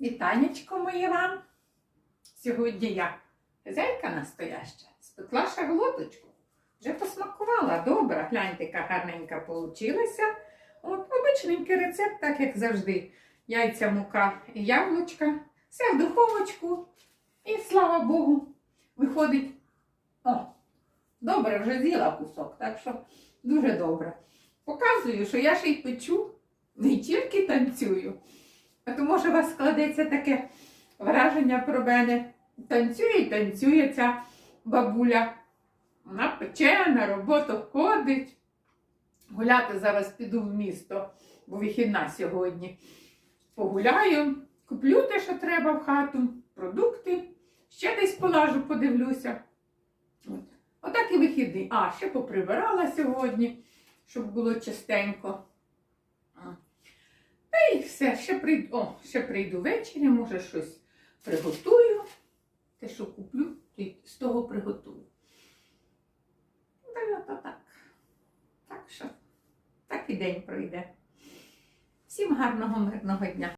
Вітанечко моє вам. Сьогодні я хазяйка настояща, спекла шарлоточку. Вже посмакувала. Добре, гляньте, яка гарненька получилася. От, обичненький рецепт, так як завжди. Яйця, мука і яблучка. Все в духовочку. І слава Богу, виходить. О, добре, вже з'їла кусок, так що дуже добре. Показую, що я ще й печу, не тільки танцюю. А то може у вас складеться таке враження про мене. Танцює і танцює ця бабуля. Вона пече, на роботу ходить. Гуляти зараз піду в місто, бо вихідна сьогодні. Погуляю, куплю те, що треба в хату, продукти, ще десь полажу, подивлюся. От. Отак і вихідний. А, ще поприбирала сьогодні, щоб було чистенько. Все, ще прийду, о, ще прийду ввечері, може щось приготую. Те, що куплю, то з того приготую. Та й ото так. Так що, так і день пройде. Всім гарного, мирного дня.